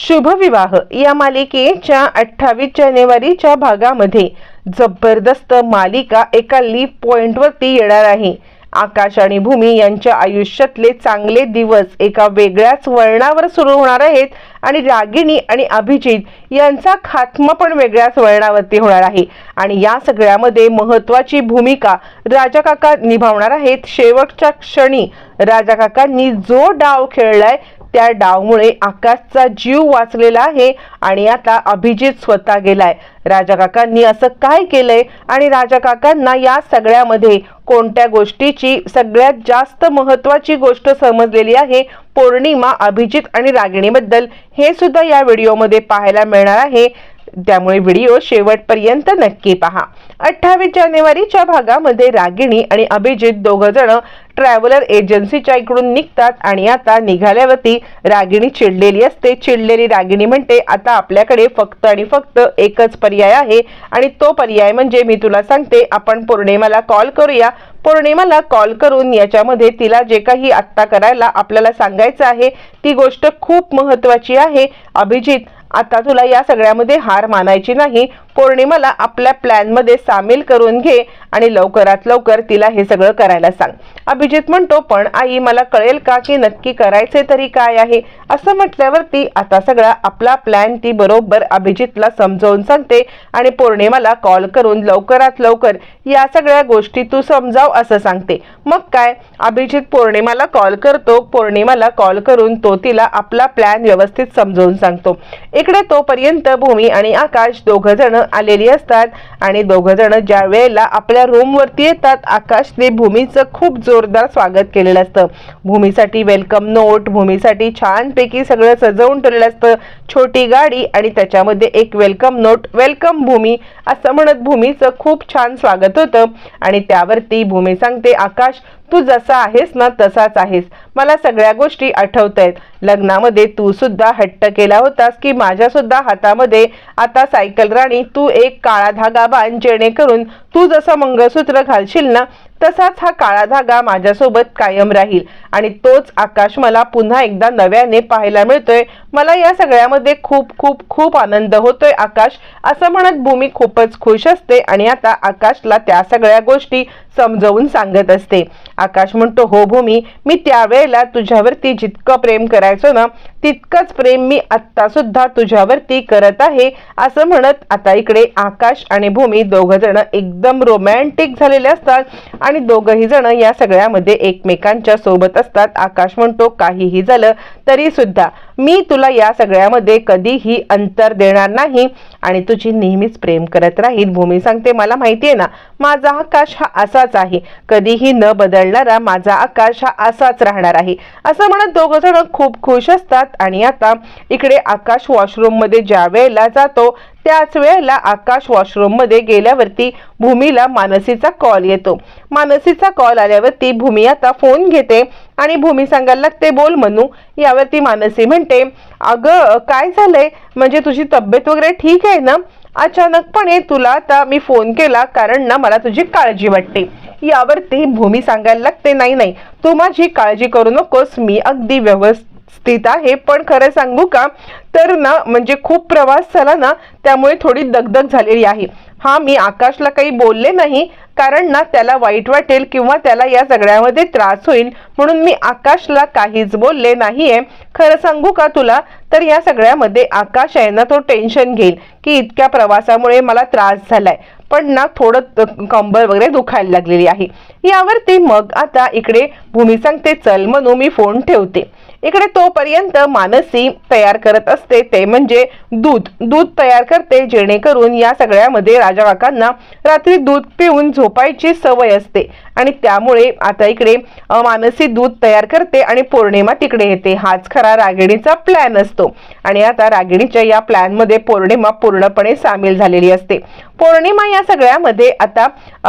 शुभविवाह. या मालिकेच्या अठ्ठावीस जानेवारीच्या भागामध्ये जबरदस्त मालिका एका लीप पॉइंटवरती येणार आहे. आकाश आणि भूमी यांच्या आयुष्यातले चांगले दिवस एका वेगळ्याच वळणावर सुरू होणार आहेत आणि रागिणी आणि अभिजित यांचा खात्मा पण वेगळ्याच वळणावरती होणार आहे. आणि या सगळ्यामध्ये महत्वाची भूमिका राजा काका निभावणार आहेत. शेवटच्या क्षणी राजा काकांनी जो डाव खेळलाय त्या डावमुळे आकाशचा जीव वाचलेला आहे आणि आता अभिजित स्वतः गेलाय. राजा काकांनी असं काय केलंय आणि राजा काकांना या सगळ्यामध्ये कोणत्या गोष्टीची सगळ्यात जास्त महत्वाची गोष्ट समजलेली आहे? पौर्णिमा अभिजित आणि रागिणीबद्दल हे सुद्धा या व्हिडिओमध्ये पाहायला मिळणार आहे. त्यामुळे व्हिडिओ शेवटपर्यंत नक्की पहा. अठ्ठावीस जानेवारीच्या भागामध्ये रागिणी आणि अभिजित दोघं जण ट्रॅव्हलर एजन्सीच्या इकडून निघतात आणि आता निघाल्यावरती रागिणी चिडलेली असते. चिडलेली रागिणी म्हणते आता आपल्याकडे फक्त आणि फक्त एकच पर्याय आहे आणि तो पर्याय म्हणजे मी तुला सांगते आपण पौर्णिमाला कॉल करूया. पौर्णिमाला कॉल करून याच्यामध्ये तिला जे काही आत्ता करायला आपल्याला सांगायचं आहे ती गोष्ट खूप महत्वाची आहे. अभिजित आता तुला या सगळ्यामध्ये हार मानायची नाही. पौर्णिमाला आपल्या प्लॅनमध्ये सामील करून घे आणि लवकरात लवकर तिला हे सगळं करायला सांग. अभिजित म्हणतो पण आई मला कळेल का की नक्की करायचे तरी काय आहे? असं म्हटल्यावरती आता सगळा आपला प्लॅन ती बरोबर अभिजितला समजावून सांगते आणि पौर्णिमाला कॉल करून लवकरात लवकर या सगळ्या गोष्टी तू समजाव असं सांगते. मग काय? अभिजित पौर्णिमाला कॉल करतो. पौर्णिमाला कॉल करून तो तिला आपला प्लॅन व्यवस्थित समजावून सांगतो. इकडे तोपर्यंत भूमी आणि आकाश दोघ जण आलेली असतात. आणि दोघ जण ज्या वेळेला आपल्या रूमवरती येतात आकाशने भूमीचं खूप जोरदार स्वागत केलेलं असतं. भूमीसाठी वेलकम नोट भूमीसाठी छानपैकी सगळं सजवून ठेवलेलं असतं. छोटी गाडी आणि त्याच्यामध्ये एक वेलकम नोट वेलकम भूमी असं म्हणत भूमीचं खूप छान स्वागत होतं. आणि त्यावरती भूमी सांगते आकाश तू जसा आहेस ना तसाच आहेस. मला सगळ्या गोष्टी आठवत आहेत लग्नामध्ये तू सुद्धा हट्ट केला होतास की माझ्या सुद्धा हातामध्ये आता सायकल राणी तू एक काळा धागा बांध जेणेकरून तू जसं मंगळसूत्र घालशील ना तसाच हा काळा धागा माझ्यासोबत कायम राहील. आणि तोच आकाश मला पुन्हा एकदा नव्याने पाहायला मिळतोय. मला या सगळ्यामध्ये खूप खूप खूप आनंद होतोय आकाश. असं म्हणत भूमी खूपच खुश असते आणि आता आकाशला त्या सगळ्या गोष्टी समजावून सांगत असते. आकाश म्हणतो हो भूमी मी त्यावेळेला तुझ्यावरती जितकं प्रेम करायचो ना तितकंच प्रेम मी आत्ता सुद्धा तुझ्यावरती करत आहे असं म्हणत आता इकडे आकाश आणि भूमी दोघ जण एकदम रोमॅन्टिक झालेले असतात. आणि दोघही जण या सगळ्यामध्ये एकमेकांच्या सोबत असतात. आकाश म्हणतो काहीही झालं तरी सुद्धा मी तुला या सगळ्यामध्ये कधीही अंतर देणार नाही आणि तुझी नेहमीच प्रेम करत राहील. भूमी सांगते मला माहिती आहे ना माझा आकाश हा असाच आहे. कधीही न बदलणारा माझा आकाश हा असाच राहणार आहे. असं म्हणत दोघं जण खूप खुश असतात आणि आता इकडे आकाश वॉशरूममध्ये ज्या वेळेला जातो त्याच वेळेला आकाश वॉशरूममध्ये गेल्यावरती भूमीला मानसीचा कॉल येतो. मानसीचा कॉल आल्यावरती भूमी आता फोन घेते. आणि भूमी सांगायला लागते बोल म्हणू यावरती मानसी म्हणते अगं काय झालंय? म्हणजे तुझी तब्येत वगैरे ठीक आहे ना? अचानकपणे तुला आता मी फोन केला कारण ना मला तुझी काळजी वाटते. यावरती भूमी सांगायला लागते नाही नाही तू माझी काळजी करू नकोस मी अगदी व्यवस्थित आहे. पण खरं सांगू का? तर ना म्हणजे खूप प्रवास झाला ना त्यामुळे थोडी दगदग झालेली आहे. हा मी आकाशला काही बोलले नाही कारण ना त्याला वाईट वाटेल किंवा त्याला या सगळ्यामध्ये त्रास होईल म्हणून मी आकाशला काहीच बोलले नाहीये. खरं सांगू का तुला? तर या सगळ्यामध्ये आकाश आहे ना तो टेन्शन घेईल की इतक्या प्रवासामुळे मला त्रास झालाय. पण ना थोडं कंबर वगैरे दुखायला लागलेली आहे. यावरती मग आता इकडे भूमी सांगते चल म्हणून मी फोन ठेवते. इकडे तोपर्यंत मानसी तयार करत असते. ते म्हणजे दूध. दूध तयार करते जेणेकरून या सगळ्यामध्ये राजाकाकांना रात्री दूध पिऊन झोपायची सवय असते. आणि त्यामुळे आता इकडे मानसी दूध तयार करते आणि पौर्णिमा तिकडे येते. हाच खरा रागिणीचा प्लॅन असतो. आणि आता रागिणीच्या या प्लॅनमध्ये पौर्णिमा पूर्णपणे सामील झालेली असते. पौर्णिमा या सगळ्यामध्ये आता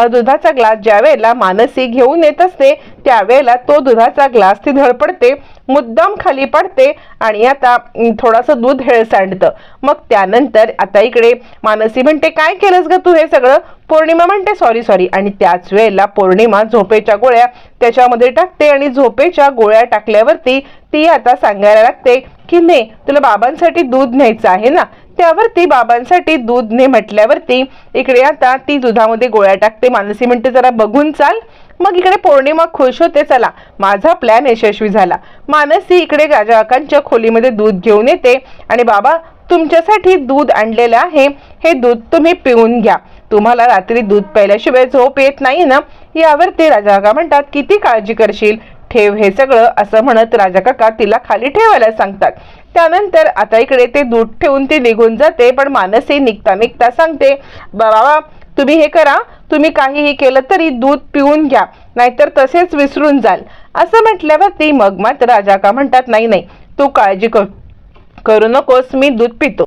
दुधाचा ग्लास ज्या वेळेला मानसी घेऊन येत असते त्यावेळेला तो दुधाचा ग्लास ती धडपडते. मुद्दा मुद्दाम खाली पडते आणि आता थोडंसं दूध हेळसांडतं मग त्यानंतर आता इकडे मानसी म्हणते काय केलंस ग तू हे सगळं? पौर्णिमा म्हणते सॉरी सॉरी आणि त्याच वेळेला पौर्णिमा झोपेच्या गोळ्या त्याच्यामध्ये टाकते आणि झोपेच्या गोळ्या टाकल्यावरती ती आता सांगायला लागते की ने तुला बाबांसाठी दूध न्यायचं आहे ना? त्यावरती बाबांसाठी दूध ने म्हटल्यावरती इकडे आता ती दुधामध्ये गोळ्या टाकते. मानसी म्हणते जरा बघून चाल. मग इकडे पौर्णिमा खुश होते चला. माझा प्लॅन यशस्वी झाला. मानसी इकडे राजाकांच्या खोलीमध्ये दूध घेऊन येते. आणि बाबा तुमच्यासाठी दूध आणलेलं आहे. हे दूध तुम्ही पिऊन घ्या. तुम्हाला रात्री दूध प्यायल्याशिवाय झोप येत नाही ना? यावर ते राजा काका म्हणतात किती काळजी करशील? ठेव हे सगळं असं म्हणत राजा काका तिला खाली ठेवायला सांगतात. त्यानंतर आता इकडे ते दूध ठेवून ती निघून जाते पण मानसी निघता निघता सांगते बाबा तुम्ही हे करा तुम्ही काहीही केलं तरी दूध पिऊन घ्या नाहीतर तसेच विसरून जाल. असं म्हटल्यावर ती मग मात्र राजा का म्हणतात नाही नाही तू काळजी कर करू नकोस मी दूध पितो.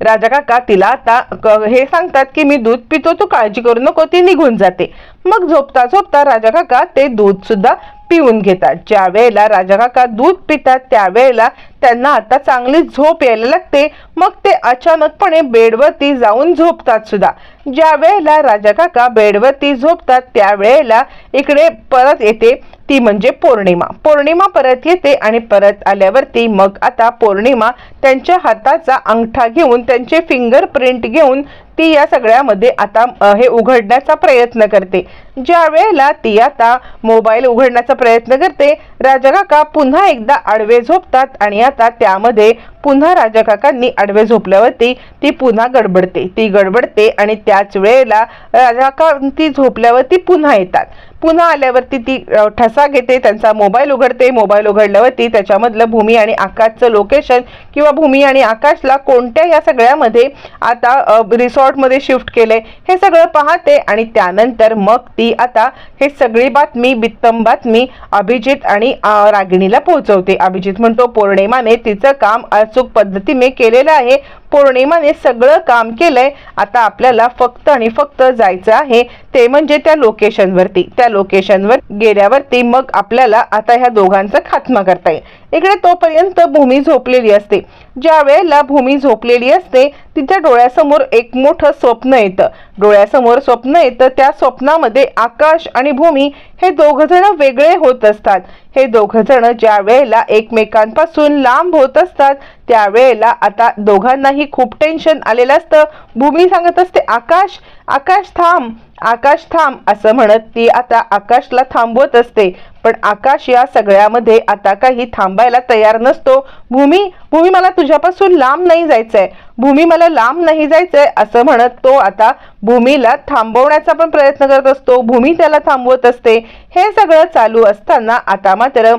राजा काका तिला आता हे सांगतात की मी दूध पितो तू काळजी करू नको ती निघून जाते. मग झोपता झोपता राजा काका ते दूध सुद्धा पिऊन घेतात. ज्या वेळेला राजा काका दूध पितात त्यावेळेला त्यांना आता चांगली झोप यायला लागते. मग ते अचानकपणे बेडवरती जाऊन झोपतात सुद्धा. ज्या वेळेला राजा काका बेडवरती झोपतात त्यावेळेला इकडे परत येते ती म्हणजे पौर्णिमा. पौर्णिमा परत येते आणि परत आल्यावरती मग आता पौर्णिमा त्यांच्या हाताचा अंगठा घेऊन त्यांचे फिंगर प्रिंट घेऊन ती या सगळ्यामध्ये आता हे उघडण्याचा प्रयत्न करते. ज्या वेळेला ती आता मोबाईल उघडण्याचा प्रयत्न करते राजा काका पुन्हा एकदा आडवे झोपतात आणि आता त्यामध्ये पुन्हा राजा काकांनी आडवे झोपल्यावरती ती पुन्हा गडबडते. ती गडबडते आणि त्याच वेळेला राजाकांती ती झोपल्यावरती पुन्हा येतात. पुन्हा आल्यावरती ती ठसा घेते त्यांचा मोबाईल उघडते मोबाईल उघडल्यावरती त्याच्यामधलं भूमी आणि आकाशचं लोकेशन किंवा भूमी आणि आकाशला कोणत्या या सगळ्यामध्ये आता रिसॉर्टमध्ये शिफ्ट केले हे सगळं पाहते आणि त्यानंतर मग ती आता हे सगळी बातमी बित्तम बातमी अभिजित आणि रागिणीला पोहोचवते. अभिजित म्हणतो पौर्णिमाने तिचं काम अचूक पद्धतीने केलेलं आहे. पौर्णिमाने सगळं काम केलंय. आता आपल्याला फक्त आणि फक्त जायचं आहे ते म्हणजे त्या लोकेशनवरती त्या लोकेशनवर गेल्यावरती मग आपल्याला आता ह्या दोघांचा खात्मा करता येईल. इकडे तोपर्यंत भूमी झोपलेली असते. ज्या वेळेला भूमी झोपलेली असते तिच्या डोळ्यासमोर एक मोठं स्वप्न येतं. डोळ्यासमोर स्वप्न येतं त्या स्वप्नामध्ये आकाश आणि भूमी हे दोघजण वेगळे होत असतात. हे दोघजण ज्या वेळेला एकमेकांपासून लांब होत असतात त्यावेळेला आता दोघांनाही खूप टेन्शन आलेलं असतं. भूमी सांगत असते आकाश आकाश थांब आकाश थांब असं म्हणत ती आता आकाशला थांबवत असते. पण आकाश या सगळ्यामध्ये आता काही थांबायला तयार नसतो. भूमी भूमी मला तुझ्यापासून लांब नाही जायचंय. भूमी मला लांब नाही जायचंय असं म्हणत तो आता भूमीला थांबवण्याचा पण प्रयत्न करत असतो. भूमी त्याला थांबवत असते. हे सगळं चालू असताना आता मात्र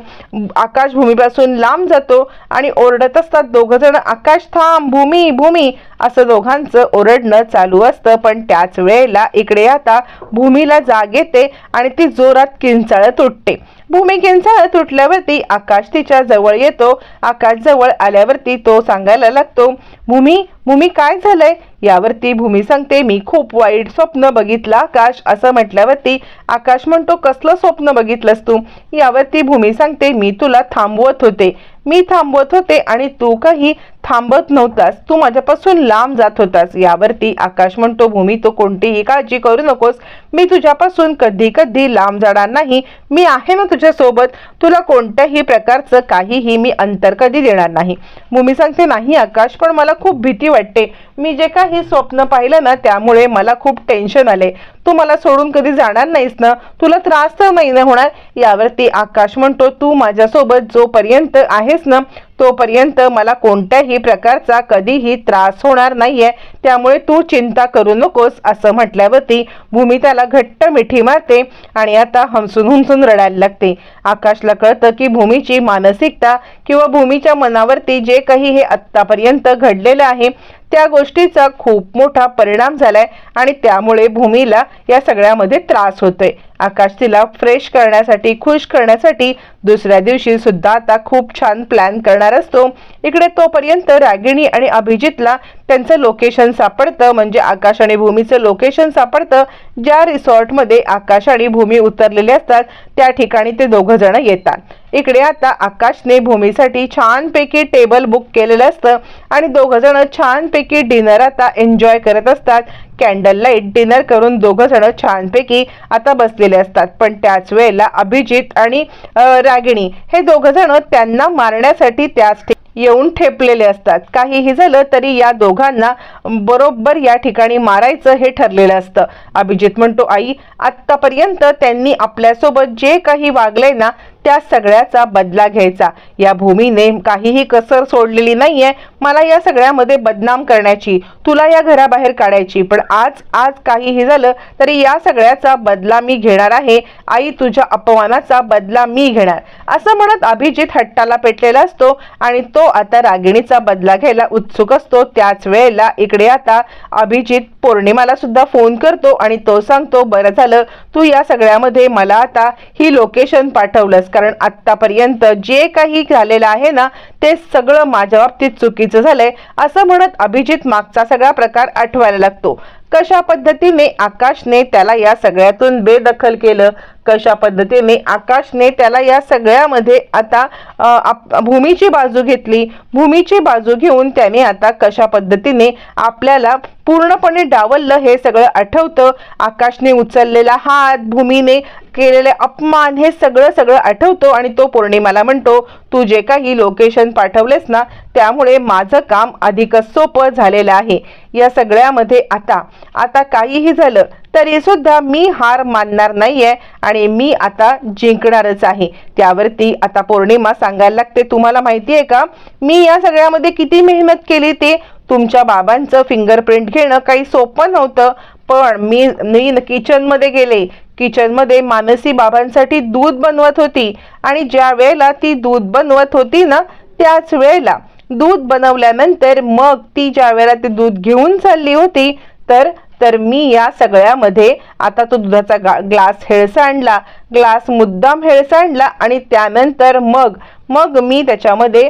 आकाश भूमीपासून लांब जातो आणि ओरडत असतात दोघ जण आकाश थांब भूमी भूमी. असं दोघांचं ओरडणं चालू असतं. पण त्याच वेळेला इकडे आता भूमीला जाग येते आणि ती जोरात किंचाळत उठते भूमी किंचाळत उठल्यावरती आकाश तिच्या जवळ येतो. आकाश जवळ आल्यावरती तो सांगायला लागतो भूमी भूमी काय झालंय? यावरती भूमी सांगते मी खूप वाईट स्वप्न बघितलं आकाश असं म्हटल्यावरती आकाश म्हणतो कसलं स्वप्न बघितलंस तू? यावरती भूमी सांगते मी तुला थांबवत होते. मी थांबवत होते आणि तू काही थांबत नव्हतास. तू माझ्यापासून लांब जात होतास. यावरती आकाश म्हणतो भूमी तू कोणतीही काळजी करू नकोस. मी तुझ्यापासून कधी कधी लांब जाणार नाही. मी आहे ना तुझ्यासोबत. तुला कोणत्याही प्रकारचं काहीही मी अंतर कधी देणार नाही. भूमी सांगते नाही आकाश पण मला खूप भीती वाटते. मी जे काही स्वप्न पाहिलं ना त्यामुळे मला खूप टेन्शन आले. तू मला सोडून कधी जाणार नाहीस ना? तुला त्रास तर नाही ना होणार? यावरती आकाश म्हणतो तू माझ्यासोबत जोपर्यंत आहेस ना तोपर्यंत मला कोणत्याही प्रकारचा कधीही त्रास होणार नाहीये. त्यामुळे तू चिंता करू नकोस असं म्हटल्यावरती भूमी त्याला घट्ट मिठी मारते आणि आता हमसून हुमसून रडायला लागते. आकाशला कळतं की भूमीची मानसिकता किंवा भूमीच्या मनावरती जे काही हे आत्तापर्यंत घडलेलं आहे त्या गोष्टीचा खूप मोठा परिणाम झालाय आणि त्यामुळे भूमीला या सगळ्यामध्ये त्रास होतोय. आकाश तिला फ्रेश करण्यासाठी खुश करण्यासाठी दुसऱ्या दिवशी सुद्धा आता खूप छान प्लॅन करणार असतो. इकडे तोपर्यंत रागिणी आणि अभिजितला त्यांचं लोकेशन सापडतं म्हणजे आकाश आणि भूमीचं लोकेशन सापडतं. ज्या रिसॉर्टमध्ये आकाश आणि भूमी उतरलेले असतात त्या ठिकाणी ते दोघं जण येतात. इकडे आता आकाशने भूमीसाठी छानपैकी टेबल बुक केलेलं असतं आणि दोघं जण छानपैकी डिनर आता एन्जॉय करत असतात. कॅन्डल लाइट डिनर करून दोघं जण छानपैकी आता बसलेले असतात. पण त्याच वेळेला अभिजित आणि रागिणी हे दोघं जण त्यांना मारण्यासाठी त्याच ठिकाणी येऊन ठेपलेले असतात. काहीही झालं तरी या दोघांना बरोबर या ठिकाणी मारायचं हे ठरलेलं असतं. अभिजित म्हणतो आई आत्तापर्यंत त्यांनी आपल्यासोबत जे काही वागलंय ना त्या सगळ्याचा बदला घ्यायचा. या भूमीने काहीही कसर सोडलेली नाहीये. मला या सगळ्यामध्ये बदनाम करण्याची तुला या घराबाहेर काढायची. पण आज आज काहीही झालं तरी या सगळ्याचा बदला मी घेणार आहे. आई तुझ्या अपमानाचा बदला मी घेणार. असं म्हणत अभिजित हट्टाला पेटलेला असतो आणि तो आता रागिणीचा बदला घ्यायला उत्सुक असतो. त्याच वेळेला इकडे आता अभिजित पौर्णिमाला सुद्धा फोन करतो आणि तो सांगतो बरं झालं तू या सगळ्यामध्ये मला आता ही लोकेशन पाठवलंस. कारण आत्तापर्यंत जे काही झालेलं आहे ना ते सगळं माझ्या बाबतीत चुकीचं झालंय असं म्हणत अभिजित मागचा सगळा प्रकार आठवायला लागतो. कशा पद्धतीने आकाशने त्याला या सगळ्यातून बेदखल केलं? कशा पद्धतीने आकाशने त्याला या सगळ्यामध्ये आता आप- भूमीची बाजू घेतली? भूमीची बाजू घेऊन त्याने आता कशा पद्धतीने आपल्याला पूर्णपणे डावललं हे सगळं आठवतं? आकाशने उचललेला हात भूमीने केलेले अपमान हे सगळं सगळं आठवतो आणि तो पौर्णिमाला म्हणतो तू जे काही लोकेशन पाठवलेस ना त्यामुळे माझं काम अधिकच सोपं झालेलं आहे. या सगळ्यामध्ये आता. आता काहीही झालं तरी सुद्धा मी हार मानणार नाहीये आणि मी आता जिंकणारच आहे. त्यावरती आता पौर्णिमा सांगायला लागते. तुम्हाला माहिती आहे का? मी या सगळ्यामध्ये किती मेहनत केली ते? तुमच्या बाबांचं फिंगरप्रिंट घेणं काही सोपं नव्हतं. पण मी मी किचनमध्ये गेले. किचनमध्ये मानसी बाबांसाठी दूध बनवत होती. आणि ज्या वेळेला ती दूध बनवत होती ना त्याच वेळेला दूध बनवल्यानंतर मग ती ज्या वेळेला ते दूध घेऊन चालली होती तर तर मी या सगळ्यामध्ये आता तो दुधाचा गा ग्लास हेळसांडला ग्लास मुद्दाम हेळसांडला आणि त्यानंतर मग मग मी त्याच्यामध्ये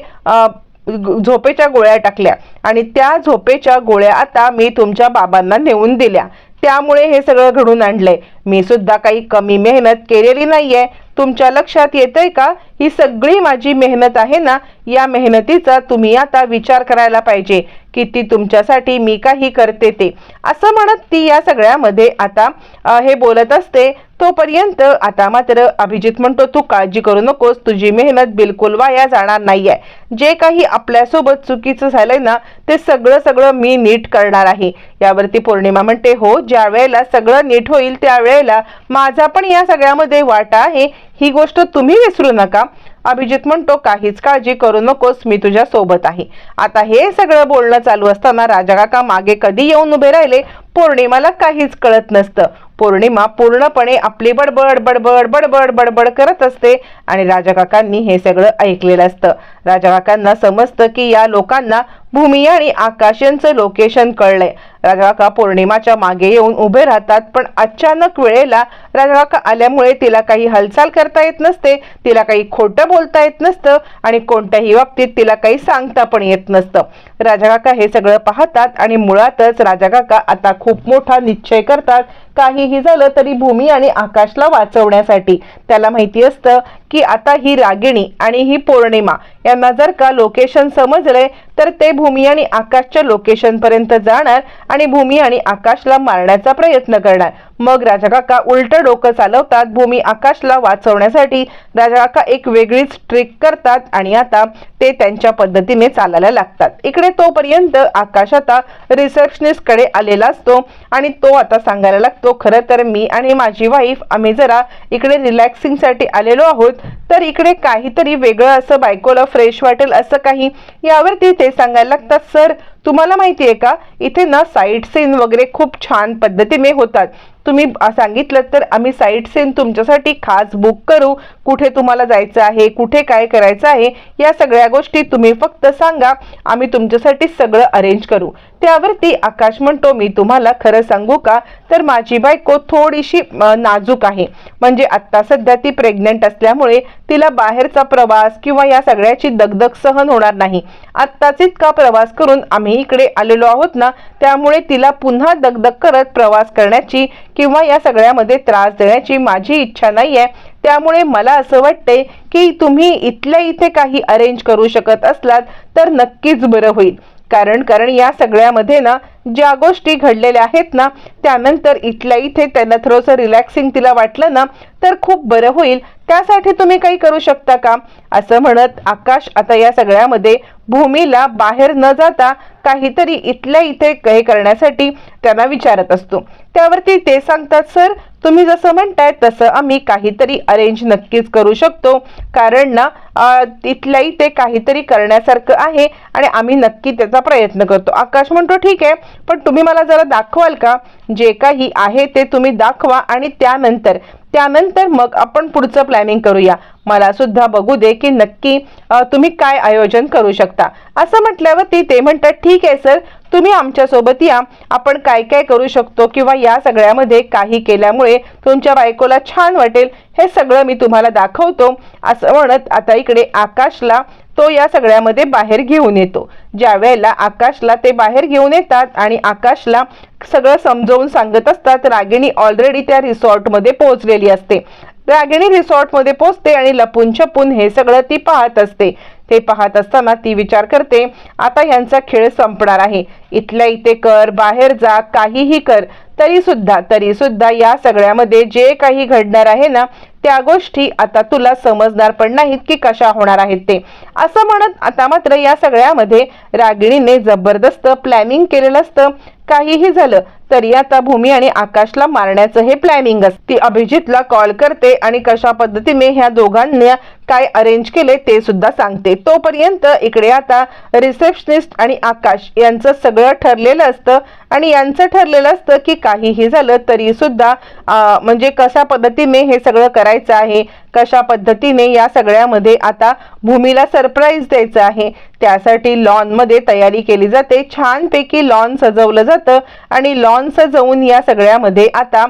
झोपेच्या गोळ्या टाकल्या. आणि त्या झोपेच्या गोळ्या आता मी तुमच्या बाबांना नेऊन दिल्या. त्यामुळे हे सगळं घडून आणलंय. मी सुद्धा काही कमी मेहनत केलेली नाहीये. तुमच्या लक्षात येतंय का? ही सगळी माझी मेहनत आहे ना? या मेहनतीचा तुम्ही आता विचार करायला पाहिजे. किती तुमच्यासाठी मी काही करते ते. असं म्हणत ती या सगळ्यामध्ये आता हे बोलत असते. तोपर्यंत आता मात्र अभिजित म्हणतो तू काळजी करू नकोस. तुझी मेहनत बिलकुल वाया जाणार नाही आहे जे काही आपल्यासोबत चुकीचं झालंय ना ते सगळं सगळं मी नीट करणार आहे. यावरती पौर्णिमा म्हणते हो ज्या वेळेला सगळं नीट होईल त्यावेळेला माझा पण या सगळ्यामध्ये वाटा आहे. ही गोष्ट तुम्ही विसरू नका. अभिजित म्हणतो काहीच काळजी करू नकोस मी तुझ्या सोबत आहे. आता हे सगळं बोलणं चालू असताना राजा काका मागे कधी येऊन उभे राहिले पौर्णिमाला काहीच कळत नसतं. पौर्णिमा पूर्णपणे आपली बडबड बडबड बडबड बडबड करत असते आणि राजा काकांनी हे सगळं ऐकलेलं असतं. राजा काकांना समजतं की या लोकांना भूमी आणि आकाश यांचं लोकेशन कळलंय. राजा काका पौर्णिमाच्या मागे येऊन उभे राहतात पण अचानक वेळेला राजा काका आल्यामुळे तिला काही हालचाल करता येत नसते तिला काही खोटं बोलता येत नसतं आणि कोणत्याही बाबतीत तिला काही सांगता पण येत नसतं. राजा काका हे सगळं पाहतात आणि मुळातच राजा काका आता खूप मोठा निश्चय करतात. काहीही झालं तरी भूमी आणि आकाशला वाचवण्यासाठी. त्याला माहिती असतं की आता ही रागिणी आणि ही पौर्णिमा यांना जर का लोकेशन समजले तर ते भूमी आणि आकाशच्या लोकेशनपर्यंत जाणार आणि भूमी आणि आकाशला मारण्याचा प्रयत्न करणार. मग राजा काका उलट डोकं चालवतात भूमी आकाशला वाचवण्यासाठी. राजा काका एक वेगळीच ट्रिक करतात आणि आता ते त्यांच्या पद्धतीने चालायला लागतात. इकडे तोपर्यंत आकाश आता रिसेप्शनिस्टकडे आलेला असतो आणि तो आता सांगायला लागतो खरं तर मी आणि माझी वाईफ आम्ही जरा इकडे रिलॅक्सिंगसाठी आलेलो आहोत तर इकडे काहीतरी वेगळं असं बायकोला फ्रेश वाटेल असं काही यावरती ते सांगायला लागतात सर तुम्हाला माहिती आहे का? इथे ना साईट सीन वगैरे खूप छान पद्धतीने होतात. तुम्ही सांगितलं तर आम्ही साईट सीन तुमच्यासाठी खास बुक करू. कुठे तुम्हाला जायचं आहे कुठे काय करायचं आहे या सगळ्या गोष्टी तुम्ही फक्त सांगा. आम्ही तुमच्यासाठी सगळं अरेंज करू. त्यावरती आकाश म्हणतो मी तुम्हाला खरं सांगू का? तर माझी बायको थोडीशी नाजूक आहे. म्हणजे आत्ता सध्या ती प्रेग्नंट असल्यामुळे तिला बाहेरचा प्रवास किंवा या सगळ्याची दगदग सहन होणार नाही. आत्ताच इतका प्रवास करून आम्ही इकडे आलेलो आहोत ना त्यामुळे तिला पुन्हा दगदग करत प्रवास करण्याची किंवा या सगळ्यामध्ये त्रास देण्याची माझी इच्छा नाही आहे त्यामुळे मला असं वाटते की तुम्ही इथल्या इथे काही अरेंज करू शकत असलात तर नक्कीच बरं होईल. कारण कारण या सगळ्यामध्ये ना ज्या गोष्टी घडलेल्या आहेत ना त्यानंतर इथल्या इथे त्यांना थोडंसं रिलॅक्सिंग तिला वाटलं ना तर खूप बरं होईल. त्यासाठी तुम्ही काही करू शकता का? असं म्हणत आकाश आता या सगळ्यामध्ये भूमीला बाहेर न जाता काहीतरी इथल्या इथे हे करण्यासाठी त्यांना विचारत असतो. त्यावरती ते सांगतात सर तुम्ही जसं म्हणताय तसं आम्ही काहीतरी अरेंज नक्कीच करू शकतो. कारण ना तिथलंही ते काहीतरी करण्यासारखं आहे आणि आम्ही नक्की त्याचा प्रयत्न करतो. आकाश म्हणतो ठीक आहे पण तुम्ही मला जरा दाखवाल का? जे काही आहे ते तुम्ही दाखवा आणि त्यानंतर त्यानंतर मग आपण पुढचं प्लॅनिंग करूया. मला सुद्धा बघू दे की नक्की तुम्ही काय आयोजन करू शकता. असं म्हटल्यावरती ते म्हणतात ठीक आहे सर. तुम्ही आमच्यासोबत या. आपण काय काय करू शकतो किंवा या सगळ्यामध्ये काही केल्यामुळे तुमच्या बायकोला छान वाटेल. हे सगळं मी तुम्हाला दाखवतो. असं म्हणत आता इकडे आकाशला तो या सगळ्यामध्ये बाहेर घेऊन येतो. ज्या वेळेला आकाशला ते बाहेर घेऊन येतात आणि आकाशला सगळं समजवून सांगत असतात रागिणी ऑलरेडी त्या रिसॉर्टमध्ये पोहोचलेली असते. रागिणी रिसॉर्टमध्ये पोचते आणि लपून छपून हे सगळं ती पाहत असते. ते पाहत असताना ती विचार करते आता यांचा खेळ संपणार आहे. इथल्या इथे कर बाहेर जा काहीही कर तरी सुद्धा तरी सुद्धा या सगळ्यामध्ये जे काही घडणार आहे ना त्या गोष्टी आता तुला समजणार पण नाहीत की कशा होणार आहेत ते. असं म्हणत आता मात्र या सगळ्यामध्ये रागिणीने जबरदस्त प्लॅनिंग केलेलं असतं. काहीही झालं तरी आता भूमी आणि आकाशला मारण्याचं हे प्लॅनिंग असते. ती अभिजितला कॉल करते आणि कशा पद्धतीने ह्या दोघांना काय अरेंज केले ते सुद्धा सांगते. तोपर्यंत इकडे आता रिसेप्शनिस्ट आणि आकाश यांचं सगळं ठरलेलं असतं आणि यांचं ठरलेलं असतं की काहीही झालं तरी सुद्धा म्हणजे कशा पद्धतीने हे सगळं करायचं आहे कशा पद्धतीने या सगळ्यामध्ये आता भूमीला सरप्राईज द्यायचं आहे त्यासाठी लॉनमध्ये तयारी केली जाते. छानपैकी लॉन सजवलं जातं आणि लॉन सजवून या सगळ्यामध्ये आता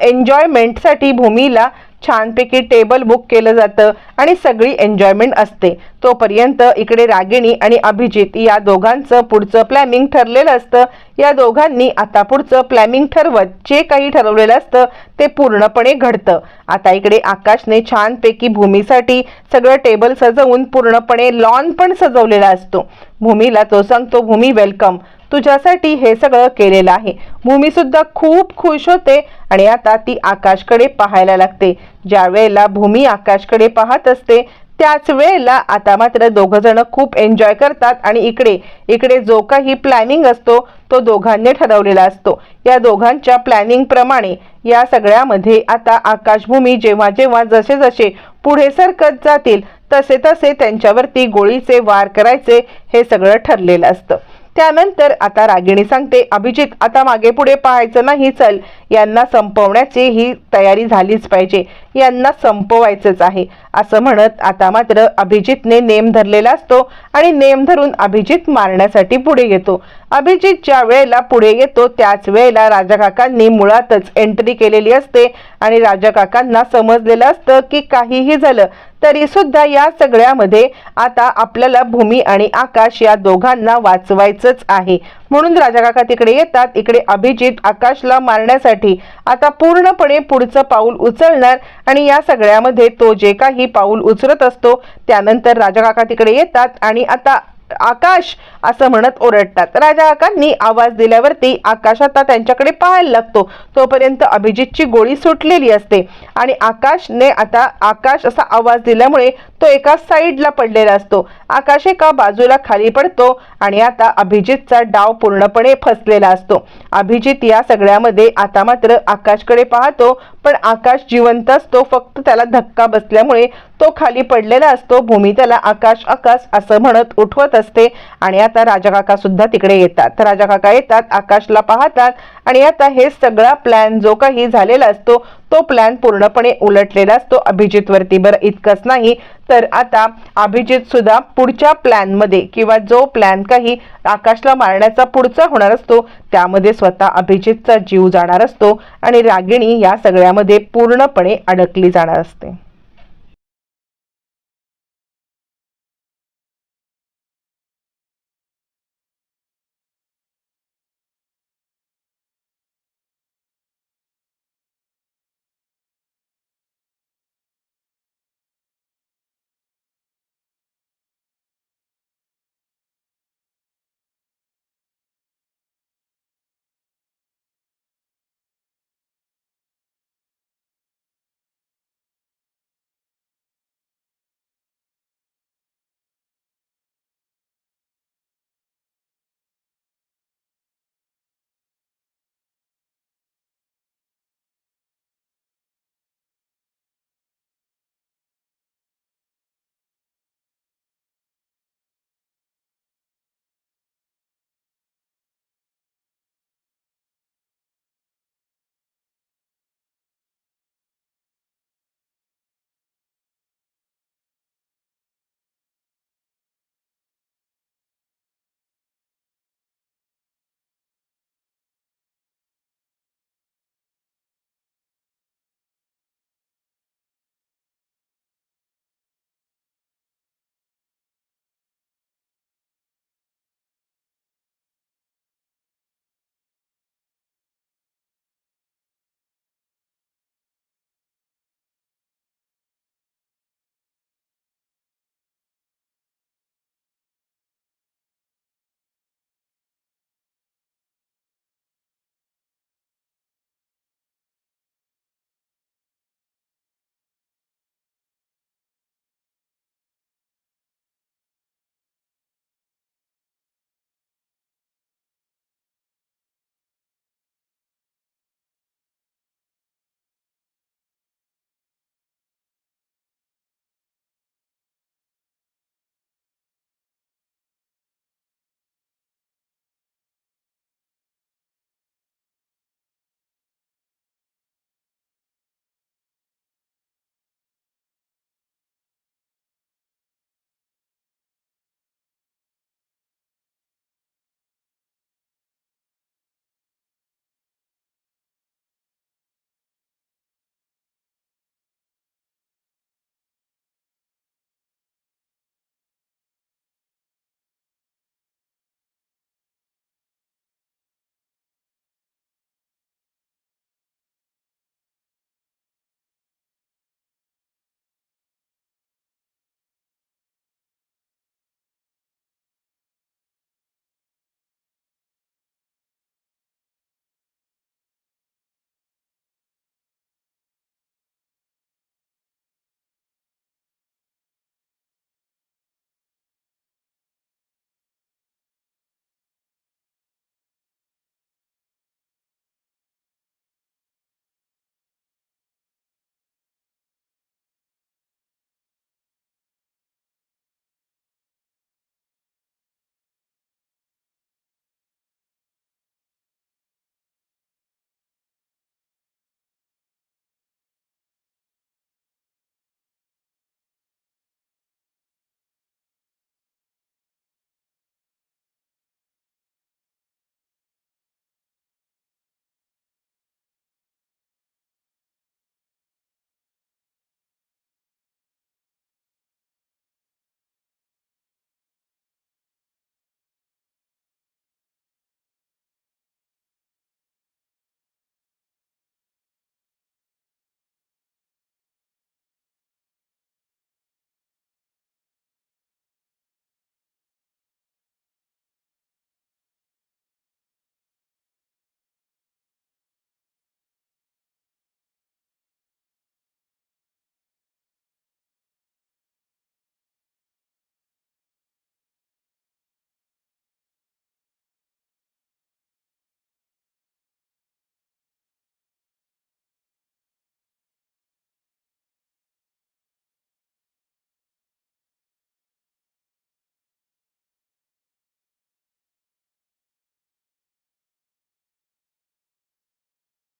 एन्जॉयमेंटसाठी भूमीला छानपैकी टेबल बुक केलं जातं आणि सगळी एन्जॉयमेंट असते. तोपर्यंत इकडे रागिणी आणि अभिजित या दोघांचं पुढचं प्लॅनिंग ठरलेलं असतं. या दोघांनी आता पुढचं प्लॅनिंग ठरवत जे काही ठरवलेलं असतं ते पूर्णपणे घडतं. आता इकडे आकाशने छानपैकी भूमीसाठी सगळं टेबल सजवून पूर्णपणे लॉन पण सजवलेला असतो. भूमीला तो सांगतो भूमी वेलकम तुझ्यासाठी हे सगळं केलेलं आहे. भूमी सुद्धा खूप खुश होते आणि आता ती आकाशकडे पाहायला लागते. ज्या वेळेला भूमी आकाशकडे पाहत असते त्याच वेळेला आता मात्र दोघं जण खूप एन्जॉय करतात आणि इकडे इकडे जो काही प्लॅनिंग असतो तो दोघांनी ठरवलेला असतो. या दोघांच्या प्लॅनिंग प्रमाणे या सगळ्यामध्ये आता आकाशभूमी जेव्हा जेव्हा जसे जसे पुढे सरकत जातील तसे तसे त्यांच्यावरती गोळीचे वार करायचे हे सगळं ठरलेलं असतं. त्यानंतर आता रागिणी सांगते अभिजित आता मागे पुढे पाहायचं नाही चल. यांना संपवण्याची ही तयारी झालीच पाहिजे. यांना संपवायचंच आहे. असं म्हणत आता मात्र अभिजितने नेम धरलेला असतो आणि नेम धरून अभिजित मारण्यासाठी पुढे येतो. अभिजित ज्या वेळेला पुढे येतो त्याच वेळेला राजा काकांनी मुळातच एंट्री केलेली असते आणि राजा काकांना समजलेलं असतं की काहीही झालं तरी सुद्धा या सगळ्यामध्ये आता आपल्याला भूमी आणि आकाश या दोघांना वाचवायचंच आहे. म्हणून राजा काका तिकडे येतात. इकडे अभिजित आकाशला मारण्यासाठी आता पूर्णपणे पुढचं पाऊल उचलणार आणि या सगळ्यामध्ये तो जे काही पाऊल उचलत असतो त्यानंतर राजा काका तिकडे येतात आणि आता आकाश असं म्हणत ओरडतात. राजा काकांनी आवाज दिल्यावरती आकाश आता त्यांच्याकडे पाहायला लागतो. तोपर्यंत अभिजितची गोळी सुटलेली असते आणि आकाशने आता आकाश असा आवाज दिल्यामुळे तो एका साईडला पडलेला असतो. आकाश एका बाजूला खाली पडतो आणि आता अभिजितचा डाव पूर्णपणे फसलेला असतो. अभिजित या सगळ्यामध्ये आता मात्र आकाशकडे पाहतो पण आकाश जिवंत असतो फक्त त्याला धक्का बसल्यामुळे तो खाली पडलेला असतो. भूमी त्याला आकाश आकाश असं म्हणत उठवत असते. आणि आता राजा काका सुद्धा तिकडे येतात. राजा काका येतात आकाशला पाहतात. आणि आता हे सगळा प्लॅन जो काही झालेला असतो तो प्लॅन पूर्णपणे उलटलेला असतो. अभिजितवरती बरं इतकंच नाही. तर आता अभिजित सुद्धा पुढच्या प्लॅनमध्ये किंवा जो प्लॅन काही आकाशला मारण्याचा पुढचा होणार असतो त्यामध्ये स्वतः अभिजितचा जीव जाणार असतो आणि रागिणी या सगळ्यामध्ये पूर्णपणे अडकली जाणार असते.